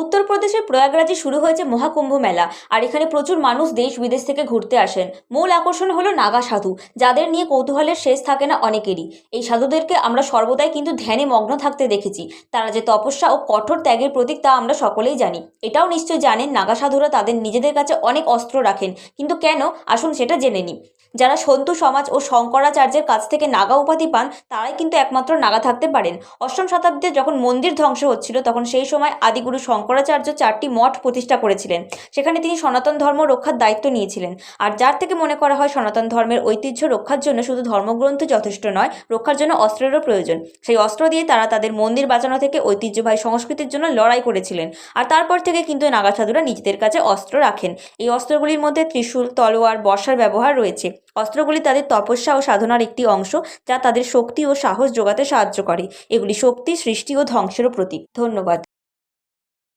উত্তরপ্রদেশের প্রয়াগরাজে শুরু হয়েছে মহাকুম্ভ মেলা, আর এখানে প্রচুর মানুষ দেশ বিদেশ থেকে ঘুরতে আসেন। মূল আকর্ষণ হলো নাগা সাধু, যাদের নিয়ে কৌতূহলের শেষ থাকে না অনেকেরই। এই সাধুদেরকে আমরা সর্বদাই কিন্তু ধ্যানে মগ্ন থাকতে দেখেছি। তারা যে তপস্যা ও কঠোর ত্যাগের প্রতীক তা আমরা সকলেই জানি। এটাও নিশ্চয়ই জানেন নাগা সাধুরা তাদের নিজেদের কাছে অনেক অস্ত্র রাখেন, কিন্তু কেন? আসুন সেটা জেনে নিই। যারা সন্তু সমাজ ও শঙ্করাচার্যের কাছ থেকে নাগা উপাধি পান, তারাই কিন্তু একমাত্র নাগা থাকতে পারেন। অষ্টম শতাব্দীতে যখন মন্দির ধ্বংস হচ্ছিল, তখন সেই সময় আদিগুরু শঙ্করাচার্য চারটি মঠ প্রতিষ্ঠা করেছিলেন। সেখানে তিনি সনাতন ধর্ম রক্ষার দায়িত্ব নিয়েছিলেন। আর যার থেকে মনে করা হয় সনাতন ধর্মের ঐতিহ্য রক্ষার জন্য শুধু ধর্মগ্রন্থ যথেষ্ট নয়, রক্ষার জন্য অস্ত্রেরও প্রয়োজন। সেই অস্ত্র দিয়ে তারা তাদের মন্দির বাঁচানো থেকে ঐতিহ্যবাহী সংস্কৃতির জন্য লড়াই করেছিলেন। আর তারপর থেকে কিন্তু নাগা সাধুরা নিজেদের কাছে অস্ত্র রাখেন। এই অস্ত্রগুলির মধ্যে ত্রিশূল, তলোয়ার, বর্ষার ব্যবহার রয়েছে। অস্ত্রগুলি তাদের তপস্যা ও সাধনার একটি অংশ, যা তাদের শক্তি ও সাহস যোগাতে সাহায্য করে। এগুলি শক্তি, সৃষ্টি ও ধ্বংসেরও প্রতীক। ধন্যবাদ।